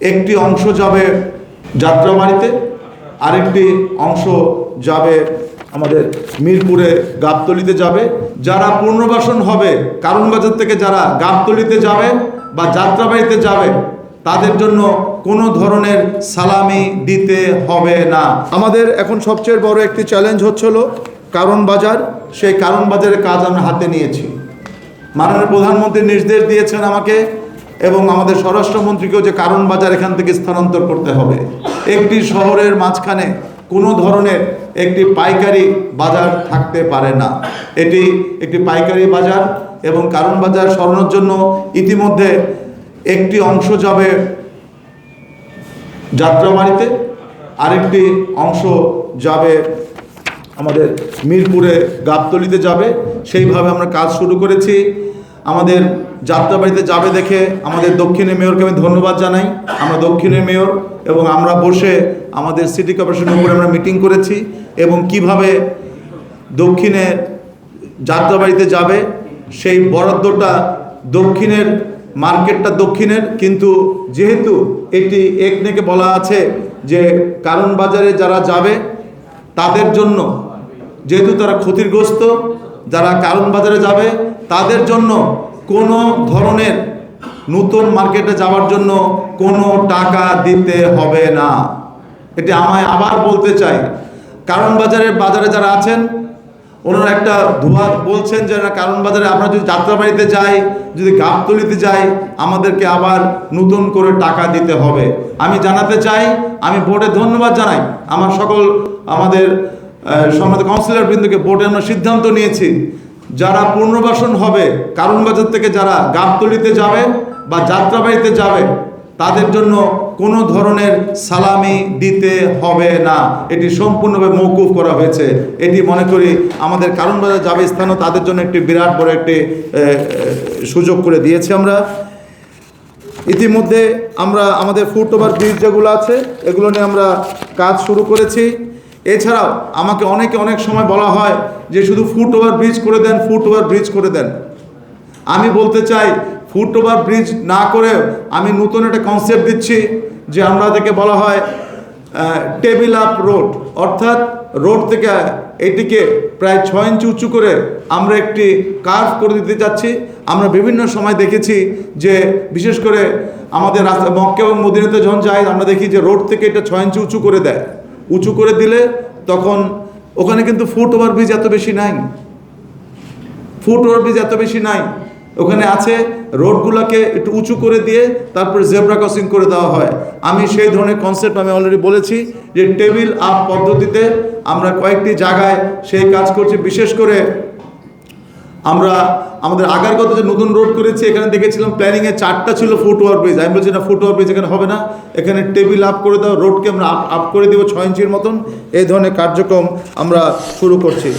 একটি অংশ যাবে যাত্রাবাড়িতে, আরেকটি অংশ যাবে আমাদের মিরপুরে গাবতলিতে যাবে। যারা পুনর্বাসন হবে কারণ বাজার থেকে যারা গাবতলিতে যাবে বা যাত্রাবাড়িতে যাবে, তাদের জন্য কোনো ধরনের সালামি দিতে হবে না। আমাদের এখন সবচেয়ে বড় একটি চ্যালেঞ্জ হচ্ছিল কারণ বাজার সেই কারণ বাজারের কাজ আমরা হাতে নিয়েছি। মাননীয় প্রধানমন্ত্রী নির্দেশ দিয়েছেন আমাকে এবং আমাদের স্বরাষ্ট্রমন্ত্রীকেও যে কারণ বাজার এখান থেকে স্থানান্তর করতে হবে। একটি শহরের মাঝখানে কোনো ধরনের একটি পাইকারি বাজার থাকতে পারে না। এটি একটি পাইকারি বাজার এবং কারণ বাজার সরানোর জন্য ইতিমধ্যে একটি অংশ যাবে যাত্রাবাড়িতে, আরেকটি অংশ যাবে আমাদের মিরপুরে গাবতলিতে যাবে। সেইভাবে আমরা কাজ শুরু করেছি। আমাদের যাত্রাবাড়িতে যাবে দেখে আমাদের দক্ষিণের মেয়রকে আমি ধন্যবাদ জানাই। আমরা দক্ষিণের মেয়র এবং আমরা বসে আমাদের সিটি কর্পোরেশনের উপরে আমরা মিটিং করেছি এবং কীভাবে দক্ষিণে যাত্রাবাড়িতে যাবে, সেই বরাদ্দটা দক্ষিণের, মার্কেটটা দক্ষিণের, কিন্তু যেহেতু এটি একনেকে বলা আছে যে কারণ বাজারে যারা যাবে, তাদের জন্য যেহেতু তারা ক্ষতিগ্রস্ত যারা কারণ বাজারে যাবে, তাদের জন্য কোনো ধরনের নতুন মার্কেটে যাওয়ার জন্য কোনো টাকা দিতে হবে না। এটি আমায় আবার বলতে চাই, কারণ বাজারের বাজারে যারা আছেন, ওনারা একটা ধোয়া বলছেন যে কারণ বাজারে আমরা যদি যাত্রাবাড়িতে যাই, যদি গাবতলিতে যাই, আমাদেরকে আবার নতুন করে টাকা দিতে হবে। আমি জানাতে চাই, আমি বোর্ডে ধন্যবাদ জানাই। আমার সকল, আমাদের সমাজ কাউন্সিলর বৃন্দকে বোর্ডে আমরা সিদ্ধান্ত নিয়েছি, যারা পুনর্বাসন হবে কারণ বাজার থেকে যারা গাবতলিতে যাবে বা যাত্রাবাড়িতে যাবে, তাদের জন্য কোনো ধরনের সালামি দিতে হবে না। এটি সম্পূর্ণভাবে মৌকুফ করা হয়েছে। এটি মনে করি আমাদের কারণ বাজার যাবে স্থানও তাদের জন্য একটি বিরাট বড় একটি সুযোগ করে দিয়েছি আমরা। ইতিমধ্যে আমরা আমাদের ফুট ওভার ব্রিজ যেগুলো আছে, এগুলো নিয়ে আমরা কাজ শুরু করেছি। এছাড়াও আমাকে অনেকে অনেক সময় বলা হয় যে শুধু ফুট ওভার ব্রিজ করে দেন ফুট ওভার ব্রিজ করে দেন। আমি বলতে চাই ফুট ওভার ব্রিজ না করে আমি নতুন একটা কনসেপ্ট দিচ্ছি, যে আমরা থেকে বলা হয় টেবিল আপ রোড অর্থাৎ রোড থেকে এটিকে প্রায় ছয় ইঞ্চি উঁচু করে আমরা একটি কার্ভ করে দিতে যাচ্ছি আমরা বিভিন্ন সময় দেখেছি যে, বিশেষ করে আমাদের রাস্তা মক্কে এবং মদিনাতে যখন যাই, আমরা দেখি যে রোড থেকে এটা ছয় ইঞ্চি উঁচু করে দেয়। উঁচু করে দিলে তখন ওখানে কিন্তু ফুট ওভার ব্রিজ এত বেশি নাই। ফুট ওভার ব্রিজ এত বেশি নাই। ওখানে আছে রোডগুলোকে একটু উঁচু করে দিয়ে তারপরে জেব্রা ক্রসিং করে দেওয়া হয়। আমি সেই ধরনের কনসেপ্ট আমি অলরেডি বলেছি যে টেবিল আপ পদ্ধতিতে আমরা কয়েকটি জায়গায় সেই কাজ করছি। বিশেষ করে আমরা আমাদের আগারগত যে নতুন রোড করেছি, এখানে দেখেছিলাম প্ল্যানিংয়ে চারটা ছিল ফুট ওভার ব্রিজ আমি বলছি, না ফুট ওভার ব্রিজ এখানে হবে না। এখানে টেবিল আপ করে দেওয়া রোডকে আমরা আপ আপ করে দেবো ছয় ইঞ্চির মতন। এই ধরনের কার্যক্রম আমরা শুরু করছি।